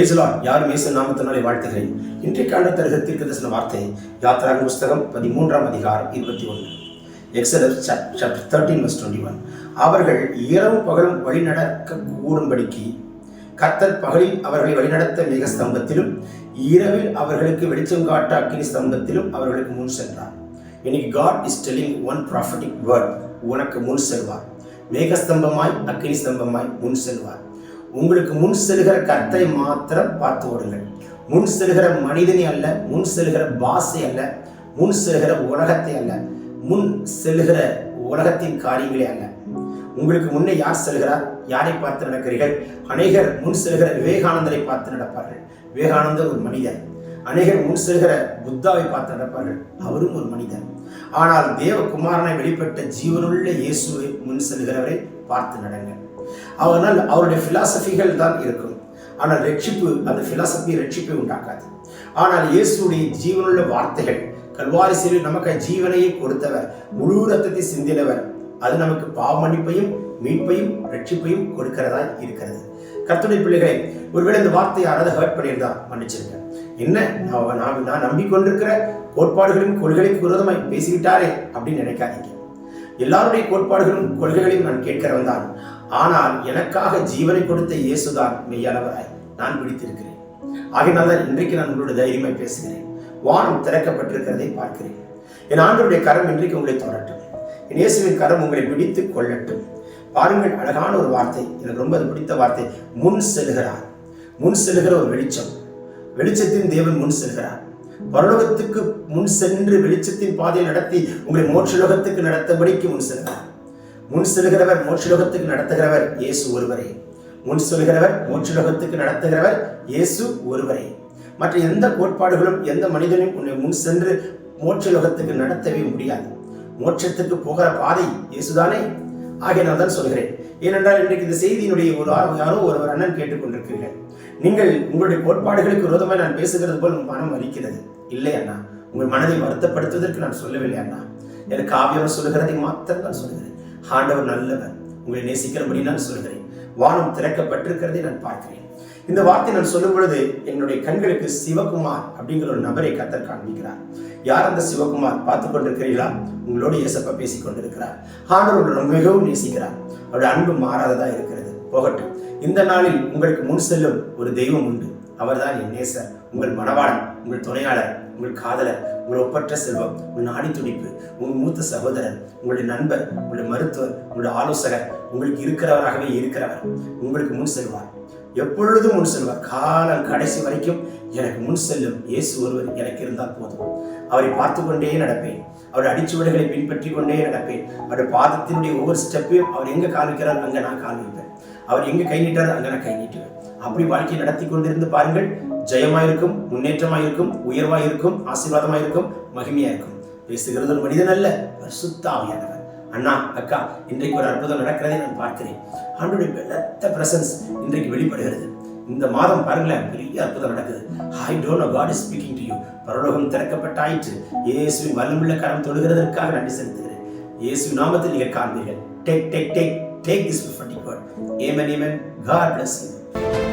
பிரைசலான் யாரும் இயேசு நாமத்தினாலே வாழ்த்துகிறேன். இன்றைக்கான தருக தீர்க்க தரிசன வார்த்தை யாத்திராக புஸ்தகம் பதிமூன்றாம் அதிகாரம் இருபத்தி ஒன்று. Exodus chapter thirteen verse twenty one அவர்கள் இரவு பகலும் வழிநடக்க கூடும்படிக்கு கர்த்தர் பகலில் அவர்களை வழிநடத்த மிக ஸ்தம்பத்திலும் இரவில் அவர்களுக்கு வெளிச்சம் காட்ட அக்கினி ஸ்தம்பத்திலும் அவர்களுக்கு முன் சென்றார். இன்னைக்கு God is telling one prophetic word உனக்கு முன் செல்வார். மேகஸ்தம்பமாய் அக்கினி ஸ்தம்பமாய் முன் செல்வார். உங்களுக்கு முன் செல்கிற கர்த்தரை மாத்திரம் பார்த்து ஓடுங்கள். முன் செல்கிற மனிதனை அல்ல முன் செல்கிற பாசை அல்ல முன் செல்கிற உலகத்தை அல்ல முன் செல்கிற உலகத்தின் காரியங்களே அல்ல. உங்களுக்கு முன்னே யார் செல்கிறார்? யாரை பார்த்து நடக்கிறீர்கள்? அநேகர் முன் செல்கிற விவேகானந்தரை பார்த்து நடப்பார்கள். விவேகானந்தர் ஒரு மனிதர். அநேகர் முன் செல்கிற புத்தாவை பார்த்து நடப்பார்கள். அவரும் ஒரு மனிதர். ஆனால் தேவகுமாரனை வெளிப்பட்ட ஜீவனுள்ள இயேசுவை முன் செல்கிறவரை பார்த்து நடங்கள். அவனால் அவருடைய பிலாசபிகள் தான் இருக்கும். ஆனால் ரட்சிப்பு அந்த பிலாசபி ரட்சிப்பை உண்டாக்காது. ஆனால் இயேசுடைய ஜீவனுள்ள வார்த்தைகள் கல்வாரி சிறு நமக்கு ஜீவனையை கொடுத்தவர் முழு ரத்தத்தை சிந்தினவர் அது நமக்கு பாவமன்னிப்பையும் மீட்பையும் ரட்சிப்பையும் கொடுக்கிறதா இருக்கிறது. கர்த்தருடைய பிள்ளைகளை ஒருவேளை இந்த வார்த்தை யாராவது ஹர்ட் பண்ணியிருந்தா மன்னிச்சிருங்க. என்ன? நான் நான் நான் நம்பிக்கொண்டிருக்கிற கோட்பாடுகளின் கொள்கைகளுக்கு விரோதமாய் பேசிவிட்டாரே அப்படின்னு நினைக்காதீங்க. எல்லாருடைய கோட்பாடுகளும் கொள்கைகளையும் நான் கேட்கிறவன் தான். ஆனால் எனக்காக ஜீவனை கொடுத்த இயேசுதான் மெய்யானவராய் நான் பிடித்திருக்கிறேன். ஆகையினால் இன்றைக்கு நான் உங்களோட தைரியமாய் பேசுகிறேன். வானம் திறக்கப்பட்டிருக்கிறதை பார்க்கிறேன். என் ஆண்டருடைய கரம் இன்றைக்கு உங்களை தொடரட்டும் என் இயேசுவின் கரம் உங்களை பிடித்து கொள்ளட்டும். பாருங்கள் அழகான ஒரு வார்த்தை. எனக்கு ரொம்ப பிடித்த வார்த்தை. முன் செல்கிறார். முன் செல்கிற ஒரு வெளிச்சம். வெளிச்சத்தின் தேவன் முன் செல்கிறார். பரலோகத்துக்கு முன் சென்று வெளிச்சத்தின் பாதையை நடத்தி உங்களை மோட்சலோகத்துக்கு நடத்தபடிக்கு முன் செல்கிறார். முன் செல்கிறவர் மோட்சலோகத்துக்கு நடத்துகிறவர் இயேசு ஒருவரே. முன் செல்கிறவர் மோட்சலோகத்துக்கு நடத்துகிறவர் இயேசு ஒருவரே. மற்ற எந்த கோட்பாடுகளும் எந்த மனிதனும் உன்னை முன் சென்று மோட்சலோகத்துக்கு நடத்தவே முடியாது. மோட்சத்துக்கு போகிற பாதை இயேசுதானே? ஆகிய நான் தான் சொல்கிறேன். ஏனென்றால் இன்றைக்கு இந்த செய்தியினுடைய ஒரு ஆ- யாரோ ஒருவர் அண்ணன் கேட்டுக்கொண்டிருக்கிறீர்கள் நீங்கள் உங்களுடைய கோட்பாடுகளுக்கு விரோதமாக நான் பேசுகிறது போல் உங்கள் மனம் வலிக்கிறது. இல்லை அண்ணா உங்கள் மனதை வருத்தப்படுத்துவதற்கு நான் சொல்லவில்லை அண்ணா. எனக்கு ஆவியவர் சொல்லுகிறதை மாத்திரம் நான் சொல்கிறேன் ஆண்டவர் நல்லவர். உங்களை நேசிக்கிறபடி நான் சொல்கிறேன் வானம் திறக்கப்பட்டிருக்கிறதை நான் பார்க்கிறேன். இந்த வார்த்தை நான் சொல்லும் பொழுது என்னுடைய கண்களுக்கு சிவகுமார் அப்படிங்கிற ஒரு நபரை கத்தர் காண்பிக்கிறார். யார் அந்த சிவகுமார்? பார்த்து கொண்டிருக்கிறீர்களா? உங்களோடு இயேசப்பா பேசிக் கொண்டிருக்கிறார். ஆண்டவர் மிகவும் நேசிக்கிறார். அவருடைய அன்பு மாறாததா இருக்கிறது. போகட்டும். இந்த நாளில் உங்களுக்கு முன் செல்லும் ஒரு தெய்வம் உண்டு. அவர்தான் என் நேசர். உங்கள் மனவாளன் உங்கள் துணையாளர் உங்கள் காதலர் உங்கள் ஒப்பற்ற செல்வம் உங்கள் நாடி துடிப்பு உங்கள் மூத்த சகோதரர் உங்களுடைய நண்பர் உங்களுடைய மருத்துவர் உங்களுடைய ஆலோசகர் உங்களுக்கு இருக்கிறவராகவே இருக்கிறவர். உங்களுக்கு முன் செல்வார். எப்பொழுதும் முன் செல்வார். காலம் கடைசி வரைக்கும் எனக்கு முன் செல்லும் இயேசு ஒருவர் எனக்கு இருந்தால் போதும். அவரை பார்த்து கொண்டே நடப்பேன். அவருடைய அடிச்சுவடுகளை பின்பற்றி கொண்டே நடப்பேன். அவருடைய பாதத்தினுடைய ஒவ்வொரு ஸ்டெப்பையும் அவர் எங்க கால் வைக்கிறார் அங்க நான் கால் வைப்பேன். அவர் எங்க கை நீட்டார் அங்க நான் கை நீட்டுவேன். அப்படி வாழ்க்கையை நடத்தி கொண்டிருந்து பாருங்கள் ஜெயமாயிருக்கும் முன்னேற்றமாயிருக்கும் உயர்வாயிருக்கும் ஆசீர்வாதமாயிருக்கும் மகிமையாயிருக்கும். பேசுகிறது ஒரு மனிதன் அல்ல பரிசுத்த அண்ணா அக்கா இன்றைக்கு ஒரு அற்புதம் நடக்கிறதை நான் பார்க்கிறேன். ஆண்டுடைய பலத்த பிரசன்ஸ் இன்றைக்கு வெளிப்படுகிறது. இந்த மாதம் பாருங்களேன் பெரிய அற்புதம் நடக்குது. I don't know God is speaking to you பரலோகம் திறக்கப்பட்டாயிற்று. இயேசுவின் வல்லமுள்ள கரம் தொடுகிறதற்காக நன்றி செலுத்துகிறேன். இயேசு நாமத்தில் நீங்கள் காண்பீர்கள். Take take take take this prophetic word. Amen amen. God bless you.